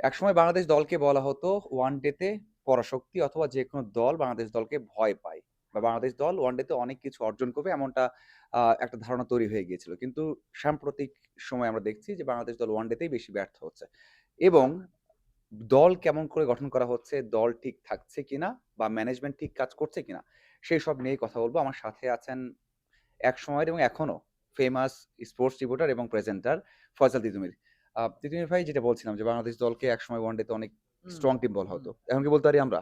একসময় বাংলাদেশ দলকে বলা হতো ওয়ানডেতে পরাশক্তি অথবা যে কোনো দল বাংলাদেশ দলকে ভয় পায় বা বাংলাদেশ দল ওয়ান ওয়ানডেতে অনেক কিছু অর্জন করবে এমনটা একটা ধারণা তৈরি হয়ে গিয়েছিল। কিন্তু সাম্প্রতিক সময় আমরা দেখছি যে বাংলাদেশ দল ওয়ান ওয়ানডেতেই বেশি ব্যর্থ হচ্ছে। এবং দল কেমন করে গঠন করা হচ্ছে, দল ঠিক থাকছে কিনা বা ম্যানেজমেন্ট ঠিক কাজ করছে কিনা, সেই সব নিয়েই কথা বলব আমার সাথে আছেন একসময়ের এবং এখনও ফেমাস স্পোর্টস রিপোর্টার এবং প্রেজেন্টার ফয়সাল তিতুমির। তিতুমির ভাই যেটা বলছিলাম যে বাংলাদেশ দলকে একসময় ওয়ানডেতে অনেক স্ট্রং টিম বলা হতো। এখন কি বলতে পারি আমরা?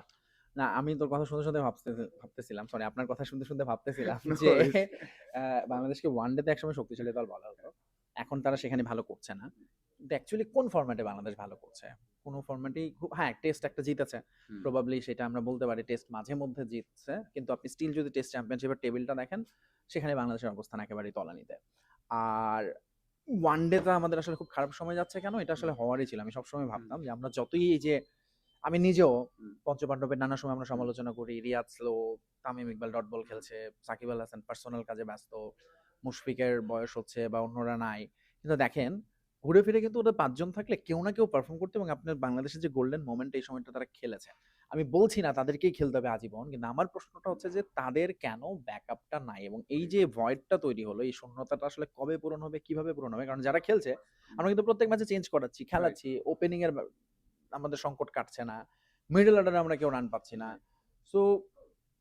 না, আমি তোর কথা শুনতে, শুনতে ভাবতে ভাবতেছিলাম। সরি আপনার কথা শুনতে, শুনতে ভাবতেছিলাম যে বাংলাদেশকে ওয়ানডেতে একসময় শক্তিশালী দল বলা হতো। এখন তারা সেখানে ভালো করছে না। কিন্তু অ্যাকচুয়ালি কোন ফরম্যাটে বাংলাদেশ ভালো করছে? কোন ফরম্যাটেই খুব হ্যাঁ, টেস্ট একটা জিতেছে। প্রবাবলি সেটা আমরা বলতে পারি টেস্ট মাঝে মধ্যে জিতছে। কিন্তু আপনি স্টিল যদি টেস্ট চ্যাম্পিয়নশিপের টেবিলটা দেখেন, সেখানে বাংলাদেশের অবস্থান একেবারেই তলানিতে। আর ওয়ানডেতে আমাদের আসলে খুব খারাপ সময় যাচ্ছে কেন? এটা আসলে হওয়ারই ছিল। আমি সবসময় ভাবতাম যে আমরা যতই এই যে আমি নিজেও হুম। পঞ্চপান্ডবের নানা সময় আমরা সমালোচনা করি। Riyad slow, Tamim Iqbal dot ball খেলছে, সাকিব আল হাসান পার্সোনাল কাজে ব্যস্ত, মুশফিকের বয়স হচ্ছে বা অন্যরা নাই। কিন্তু দেখেন ঘুরে ফিরে কিন্তু ওদের পাঁচজন থাকলে কেউ না কেউ পারফর্ম করতো এবং আপনার বাংলাদেশের যে গোল্ডেন মোমেন্ট এই সময়টা তারা খেলেছে। আমি বলছি না তাদেরকেই খেলতে হবে আজীবন। কিন্তু আমার প্রশ্নটা হচ্ছে যে তাদের কেন ব্যাকআপটা নাই? এবং এই যে ভয়েডটা তৈরি হলো, এই শূন্যতাটা আসলে কবে পূরণ হবে, কীভাবে পূরণ হবে? কারণ যারা খেলছে আমরা কিন্তু প্রত্যেক ম্যাচে চেঞ্জ করাচ্ছি, খেলাচ্ছি, ওপেনিং এর আমাদের সংকট কাটছে না। মিডল অর্ডারে আমরা কেউ রান পাচ্ছি না। সো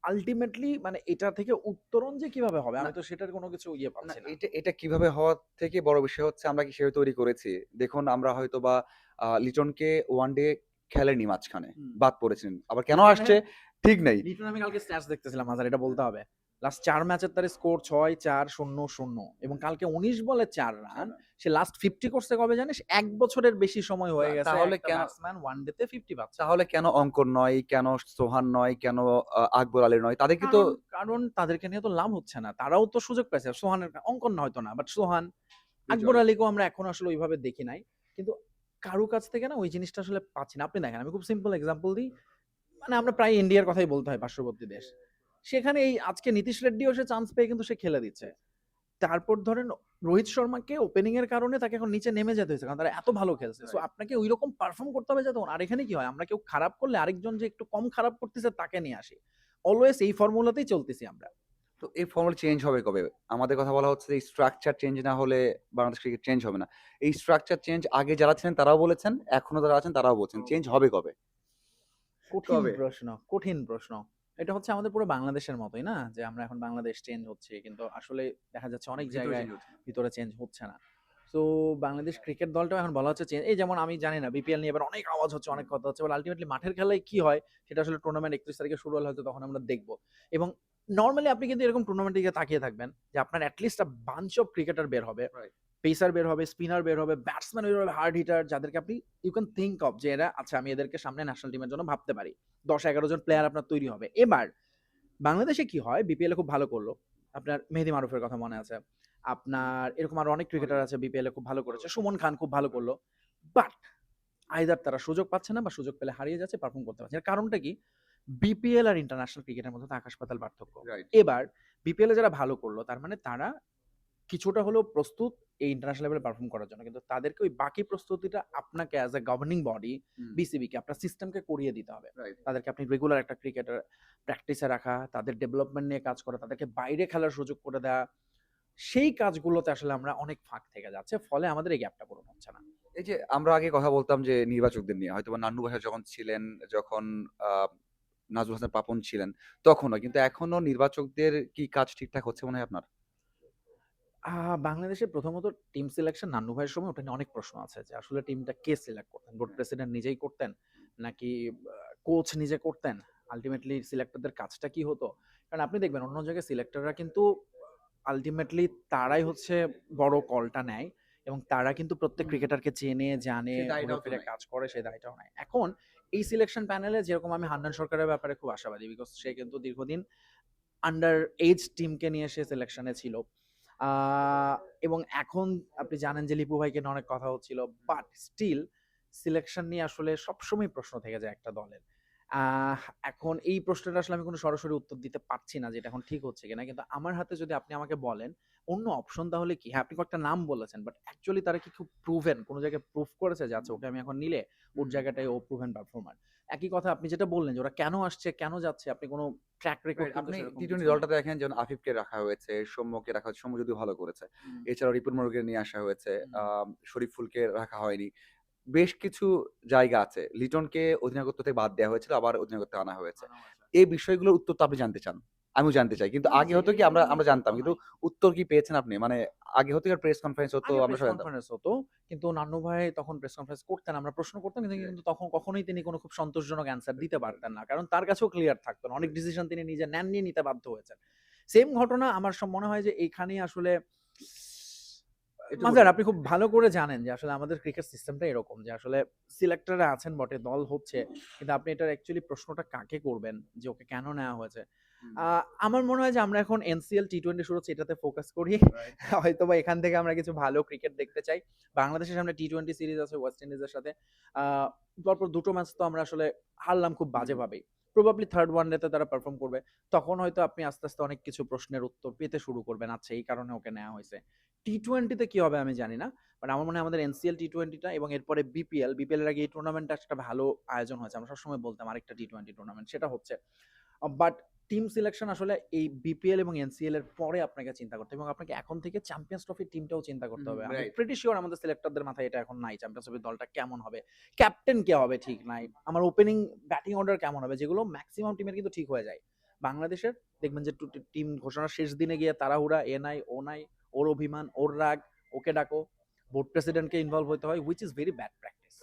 আলটিমেটলি মানে এটা থেকে উত্তরণ যে কীভাবে হবে? আমি তো সেটার কোনো কিছু ইয়ে পাচ্ছি না। এটা এটা কীভাবে হওয়ার থেকে বড় বিষয় হচ্ছে আমরা কি সেভাবে তৈরি করেছি? দেখুন আমরা হয়তোবা আ লিটনকে ওয়ানডে খেলেনি মাঝখানে। বাদ পড়েছেন। আবার কেন আসছে ঠিক নেই। লিটন আমি কালকে স্ট্যাটস দেখতেছিলাম আজার এটা বলতে হবে। লাস্ট ৪ ম্যাচের তার স্কোর ৬, ৪, ০, ০ এবং কালকে ১৯ বলে চার রান। সে লাস্ট ৫০ করছে কবে জানিস? ১ বছরের বেশি সময় হয়ে গেছে তাহলে কেন ব্যাটসম্যান ওয়ানডেতে ৫০ পাচ্ছে। তাহলে কেন অঙ্কন নয়, কেন সোহান নয়, কেন আকবর আলী নয়? তাদেরকে তো কারণ, তাদেরকে নিয়ে তো লাভ হচ্ছে না। তারাও তো সুযোগ পাইছে। সোহানের অঙ্কন হয়তো না। বাট সোহান, আকবর। আলীকেও আমরা এখনও আসলে ওইভাবে দেখি নাই। কিন্তু কারও কাছ থেকে না ওই জিনিসটা আসলে পাচ্ছি না। আপনি দেখেন আমি খুব সিম্পল এক্সাম্পল দিই। মানে আমরা প্রায় ইন্ডিয়ার কথাই বলতে হয় পার্শ্ববর্তী দেশ। সেখানে এই আজকে নীতিশ রেড্ডিও সে চান্স পেয়ে কিন্তু সে খেলে দিচ্ছে। তারপর ধরেন রোহিত শর্মাকে ওপেনিং এর কারণে তাকে এখন নিচে নেমে যেতে হয়েছে। কারণ তারা এত ভালো খেলছে। সো আপনাকে ওই রকম পারফর্ম করতে হবে যাতে আর এখানে কি হয়? আমরা কেউ খারাপ করলে আরেকজন যে একটু কম খারাপ করতেছে তাকে নিয়ে আসি। অলওয়েজ এই ফর্মুলাতেই চলতেছি আমরা। তো এই ফর্মুলা চেঞ্জ হবে কবে? আমাদের কথা বলা হচ্ছে যে স্ট্রাকচার চেঞ্জ না হলে বাংলাদেশ ক্রিকেট চেঞ্জ হবে না। এই স্ট্রাকচার চেঞ্জ আগে যারা ছিলেন তারাও বলেছেন, এখনও যারা আছেন তারাও বলছেন। চেঞ্জ হবে কবে? কঠিন প্রশ্ন, কঠিন প্রশ্ন। এটা হচ্ছে আমাদের পুরো বাংলাদেশের মতোই না? যে আমরা এখন বাংলাদেশ চেঞ্জ হচ্ছে। কিন্তু আসলে দেখা যাচ্ছে অনেক জায়গায়। ভিতরে চেঞ্জ হচ্ছে না। সো বাংলাদেশ ক্রিকেট দলটাও এখন বলা হচ্ছে চেঞ্জ এই যেমন আমি জানি না বিপিএল নিয়ে এবার অনেক আওয়াজ হচ্ছে, অনেক কথা হচ্ছে। আল্টিমেটলি মাঠের খেলায় কি হয়? সেটা আসলে টুর্নামেন্ট ৩১ তারিখে শুরু হলে হয়তো তখন আমরা দেখব এবং নরমালি আপনি কিন্তু এরকম টুর্নামেন্টের দিকে তাকিয়ে থাকবেন যে আপনার at least a bunch of cricketer বের হবে। পেসার বের হবে, স্পিনার বের হবে, ব্যাটসম্যান বের হবে, হার্ড হিটার যাদেরকে আপনি ইউ ক্যান থিংক অফ যে এরা আচ্ছা আমি এদেরকে সামনে ন্যাশনাল টিমের জন্য ভাবতে পারি। ১০-১১ জন প্লেয়ার আপনার তৈরি হবে। এবার বাংলাদেশে কি হয়? বিপিএল এ খুব ভালো করল আপনার মেহেদি মারুফের কথা মনে আছে। আপনার এরকম আরও অনেক ক্রিকেটার আছে বিপিএল এ খুব ভালো করেছে। সুমন খান খুব ভালো করল বাট আইদার তারা সুযোগ পাচ্ছে না বা সুযোগ পেলে হারিয়ে যাচ্ছে, পারফর্ম করতে পারছে এর কারণটা কি? বিপিএল আর ইন্টারন্যাশনাল ক্রিকেটের মধ্যে আকাশ পাতাল পার্থক্য। এবার বিপিএল এ যারা ভালো করল তার মানে তারা কিছুটা হলেও প্রস্তুত এই ইন্টারন্যাশনাল লেভেলে পারফর্ম করার জন্য। কিন্তু তাদেরকে ওই বাকি প্রস্তুতিটা আপনাকে as a governing body. BCB কে আপনার সিস্টেমকে করিয়ে দিতে হবে। তাদেরকে আপনি রেগুলার একটা ক্রিকেটার প্র্যাকটিসে রাখা, তাদের ডেভেলপমেন্ট নিয়ে কাজ করা, তাদেরকে বাইরে খেলার সুযোগ করে দেওয়া। সেই কাজগুলোতে আসলে আমরা অনেক ফাঁক থেকে যাচ্ছে। ফলে আমাদের এই গ্যাপটা পূরণ হচ্ছে না। এই যে আমরা আগে কথা বলতাম যে নির্বাচকদের নিয়ে হয়তোবা নান্নু ভাইয়া যখন ছিলেন, যখন নাজমুল হাসান পাপন ছিলেন তখনও। কিন্তু এখনও নির্বাচকদের কি কাজ ঠিকঠাক হচ্ছে মনে হয় আপনার? বাংলাদেশে প্রথমত টিম সিলেকশন নান্নু ভাইয়ের সময় ওটা নিয়ে অনেক প্রশ্ন আছে যে আসলে টিমটা কে সিলেক্ট করতেন? বোর্ড। প্রেসিডেন্ট নিজেই করতেন? নাকি কোচ নিজে করতেন? আল্টিমেটলি সিলেক্টরদের কাজটা কি হতো? কারণ আপনি দেখবেন অন্য জায়গায় সিলেক্টররা কিন্তু আল্টিমেটলি তারাই হচ্ছে বড় কলটা নেয় এবং তারা কিন্তু প্রত্যেক। ক্রিকেটারকে চেনে, জানে। কাজ করে সেই দায়টাও নেয়। এখন এই সিলেকশন প্যানেলে যেরকম আমি হান্নান সরকারের ব্যাপারে খুব আশাবাদী। বিকজ সে কিন্তু দীর্ঘদিন আন্ডার এজ টিমকে নিয়ে সে সিলেকশনে ছিল। এবং এখন আপনি জানেন যে লিপু ভাইকে নিয়ে অনেক কথা হচ্ছিল। বাট স্টিল সিলেকশন নিয়ে আসলে সবসময় প্রশ্ন থেকে যায় একটা দলের। আহ এখন এই প্রশ্নটা আসলে আমি কোনো সরাসরি উত্তর দিতে পারছি না যে এটা এখন ঠিক হচ্ছে কিনা। কিন্তু আমার হাতে যদি আপনি আমাকে বলেন, অন্য অপশন তাহলে কি? হ্যাঁ, আপনি কয়েকটা নাম বলেছেন। বাট অ্যাকচুয়ালি তারা কি খুব প্রুভেন? কোন জায়গায় প্রুভ করেছে যে আচ্ছা ওকে আমি এখন নিলে ওর হুম। জায়গাটায় ও প্রুভেন পারফর্মার। একই কথা আপনি যেটা বললেন যে ওরা কেন আসছে, কেন যাচ্ছে আপনি কোন ট্র্যাক রেকর্ড আপনি টি টোয়েন্টি নাই। দলটাতে দেখেন যেমন আফিফকে রাখা হয়েছে, সৌম্যকে রাখা হয়েছে। সৌম্য যদি ভালো করেছে। হুম। এছাড়াও রিপুন মোরগকে নিয়ে আসা হয়েছে। শরীফুলকে রাখা হয়নি। বেশ কিছু জায়গা আছে। লিটনকে অধিনায়কত্ব থেকে বাদ দেওয়া হয়েছিল, আবার অধিনায়কত্বে আনা হয়েছে। এই বিষয়গুলোর উত্তর তো আপনি জানতে চান। আমিও জানতে চাই। কিন্তু আগে হতো কি আমরা আমরা জানতাম। কিন্তু উত্তর কি পেয়েছেন আপনি? মানে আগে হতো কি প্রেস কনফারেন্স হতো, আমরা সবাই কনফারেন্স হতো। কিন্তু নান্নু ভাই তখন প্রেস কনফারেন্স করতেন। আমরা প্রশ্ন করতাম কিন্তু তখন কখনোই তিনি কোনো খুব সন্তোষজনক অ্যান্সার দিতে পারতেন না। কারণ তার কাছেও ক্লিয়ার থাকতো না। অনেক ডিসিশন তিনি নিজে নেন নিয়ে নিতে বাধ্য হয়েছেন। সেম ঘটনা আমার মনে হয় যে এইখানেই আসলে মাজার আপনি খুব ভালো করে জানেন যে আসলে আমাদের ক্রিকেট সিস্টেমটা এরকম যে আসলে সিলেক্টররা আছেন বটে, দল হচ্ছে। কিন্তু আপনি এটার অ্যাকচুয়ালি প্রশ্নটা কাকে করবেন? যে ওকে কেন নেওয়া হয়েছে? আমার মনে হয় যে আমরা এখন এনসিএল, টি-টোয়েন্টি শুরু হচ্ছে এটাতে ফোকাস করি। রাইট। হয়তোবা এখান থেকে আমরা কিছু ভালো ক্রিকেট দেখতে চাই। বাংলাদেশের সামনে টি-টোয়েন্টি সিরিজ আছে ওয়েস্ট ইন্ডিজের সাথে। পরপর দুটো ম্যাচ তো আমরা আসলে হারলাম খুব। বাজেভাবেই। প্রবাবলি 3rd ওয়ানডেতে তারা পারফর্ম করবে। তখন হয়তো আপনি আস্তে, আস্তে অনেক কিছু প্রশ্নের উত্তর পেতে শুরু করবেন। আচ্ছা এই কারণে ওকে নেওয়া হইছে। টি-টোয়েন্টিতে কি হবে আমি জানি না। বাট আমার মনে হয় আমাদের এনসিএল, টি-টোয়েন্টিটা এবং এরপরে বিপিএল, বিপিএল এর আগে এই টুর্নামেন্টটা একটা ভালো আয়োজন হয়েছে। আমরা সবসময় বলতাম আরেকটা টি-টোয়েন্টি টুর্নামেন্ট সেটা হচ্ছে। বাট টিম সিলেকশন আসলে এই বিপিএল এবং এনসিএল এর পরে আপনাকে চিন্তা করতে হবে এবং আপনাকে এখন থেকে চ্যাম্পিয়ন্স ট্রফির টিমটাও চিন্তা করতে হবে। আমি। প্রিটি সিউর আমাদের সিলেক্টরদের মাথায় এটা এখন নাই। চ্যাম্পিয়ন্স ট্রফির দলটা কেমন হবে? ক্যাপ্টেন কে হবে ঠিক নাই। আমার ওপেনিং ব্যাটিং অর্ডার কেমন হবে? যেগুলো ম্যাক্সিমাম টিমের কিন্তু ঠিক হয়ে যায়। বাংলাদেশের দেখবেন যে টিম ঘোষণার শেষ দিনে গিয়ে তাড়াহুড়া, এ নাই, ও নাই, ওর অভিমান, ওর রাগ, ওকে ডাকো। বোর্ড প্রেসিডেন্টকে ইনভলভ হইতে হয় which is very bad practice.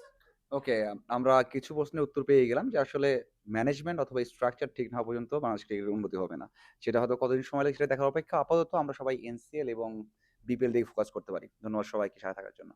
Okay, আমরা কিছু প্রশ্নের উত্তর পেয়ে গেলাম যে আসলে ম্যানেজমেন্ট অথবা স্ট্রাকচার ঠিক না পর্যন্ত ক্রিকেটের উন্নতি হবে না। সেটা হয়তো কতদিন সময় লাগে সেটা দেখার অপেক্ষা। আপাতত আমরা সবাই এনসিএল এবং বিপিএল দিকে ফোকাস করতে পারি। ধন্যবাদ সবাইকে সাথে থাকার জন্য।